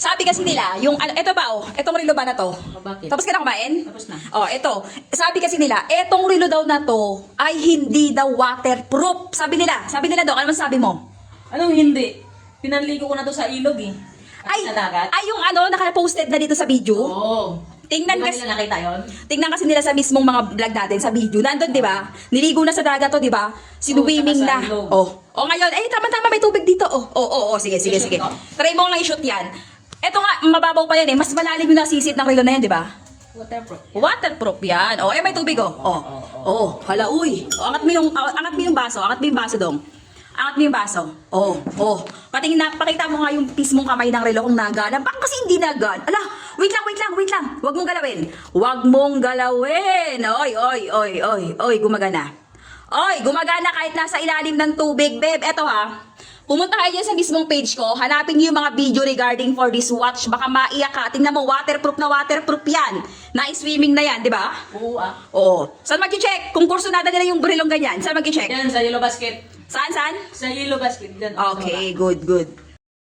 sabi kasi nila, yung, ano, ito ba oh, itong relo ba na to? Oh, bakit? Tapos ka na kumain? Tapos na. Oh, ito. Sabi kasi nila, etong relo daw na to ay hindi daw waterproof. Sabi nila, sabi nila daw, ano sabi mo? Anong hindi? Pinanligo ko na to sa ilog eh. Ay, sa dagat? ay yung ano, naka-posted na dito sa video. Oo. Tingnan Di ba kasi- nila nakita yun? Tingnan kasi nila sa mismong mga vlog natin sa video. Nandun, di ba? Niligo na sa dagat to, di ba? Sinuwimming Oo, na. Oh. Oh, ngayon, ay, tama-tama, may tubig dito. Oh, oh, oh, oh. sige, sige, sige. Try mo nga i-shoot yan. Ito nga, mababaw pa yan eh. Mas malalim yung nasisit ng relo na yan, di ba? Waterproof. Waterproof yan. Oh, eh, may tubig, oh. Oh, oh, hala, uy. Oh, angat mo yung, ah, angat mo yung baso. Angat mo yung baso, dong. Angat mo yung baso. Oh, oh. Pating na, pakita mo nga yung mismong kamay ng relo kung nagana. Bakit kasi hindi nagan? Ala, wait lang, wait lang, wait lang. Huwag mong galawin. Huwag mong galawin. Oy, oy, oy, oy, oy, gumagana. Oy, gumagana kahit nasa ilalim ng tubig, babe. Eto ha. Pumunta kayo dyan sa mismong page ko, hanapin niyo yung mga video regarding for this watch. Baka maiyak ka. Tingnan mo, waterproof na waterproof yan. Na-swimming na yan, di ba? Oo ah. Oo. Saan mag-check? Kung kursunada nila yung brilong ganyan, saan mag-check? Yan, sa yellow basket. Saan, saan? Sa yellow basket. Yan. Okay, good, good.